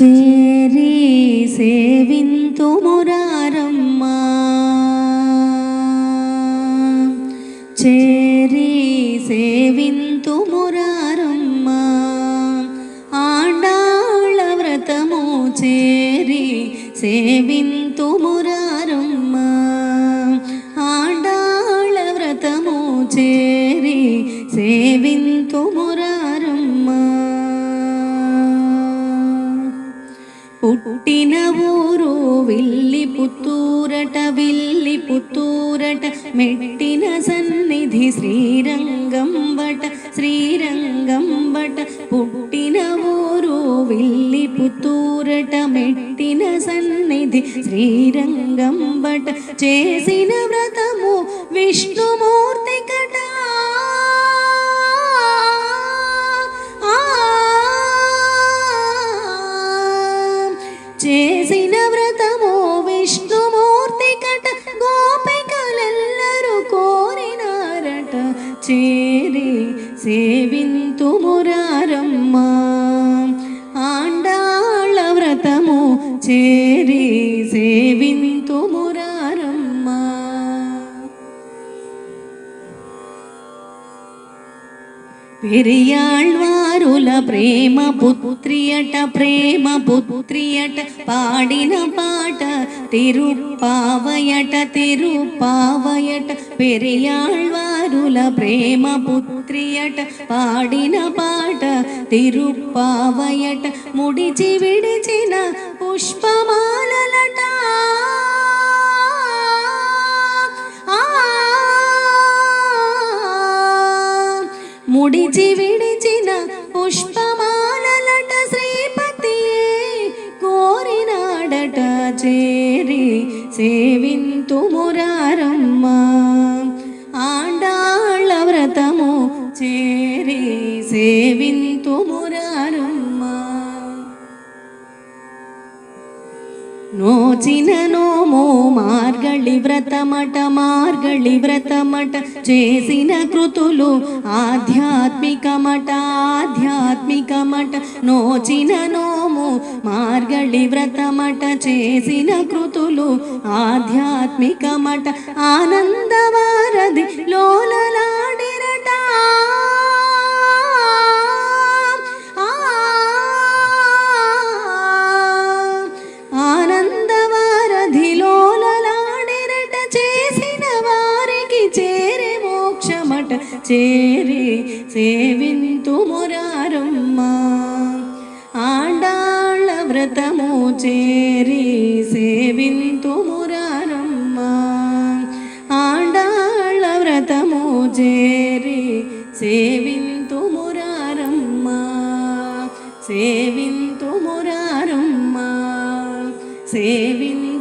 చేరి సేవింతు మురారమ్మా. చేరి సేవింతు మురారమ్మా. ఆండాళ వ్రతము చేరి సేవింతు మురారమ్మ. ఆండాళ వ్రతము చేరి సేవింతు మురారమ్మా పుట్టిన ఊరు విల్లి పుత్తూరట విల్లి పుత్తూరట మెట్టిన సన్నిధి శ్రీరంగం బట శ్రీరంగం బట పుట్టిన ఊరు విల్లి పుత్తూరట మెట్టిన సన్నిధి శ్రీరంగం బట చేసిన వ్రతము విష్ణుమూర్తి కటా చేసిన వ్రతము విష్ణుమూర్తి కట గోపికలెల్లరూ కోరినారట. చేరి సేవింతు మురారమ్మ. ఆండాళ్ళ వ్రతము చేరి సేవింతు మురారమ్మ. പെരിയാൾവാരുല പ്രേമ പുത്രിയട്ട പ്രേമ പുത്രിയട്ട പാടിന പാട്ട തിരുപ്പാവയട്ട തിരുപ്പാവയട്ട പെരിയാൾവാരുല പ്രേമ പുത്രിയട്ട പാടിന പാട്ട തിരുപ്പാവയട്ട മുടിച്ചി വിടിച്ചിന പുഷ്പമാല ముడిచి విడిచిన పుష్పమాలలట శ్రీపతియే కోరినాడట చేరి సేవింతు మురారమ్మ. ఆండాళ్ళ వ్రతము చేరి సేవింతు మురారమ్మ. నోచిన నోమో మా మార్గళి వ్రతమట మార్గళి వ్రతమట చేసిన కృతులు ఆధ్యాత్మికమట ఆధ్యాత్మికమట నోచిన నోము మార్గళి వ్రతమట చేసిన కృతులు ఆధ్యాత్మికమట ఆనందవారది లోలలాడ చేరి సేవింతు మురారమ్మ. ఆడాళ్ళ వ్రతము చేరి సేవింతు మురారమ్మ. ఆడాళ్ళ వ్రతము చేరి సేవింతు మురారమ్మ. సేవింతు మురారమ్మ. సేవింతు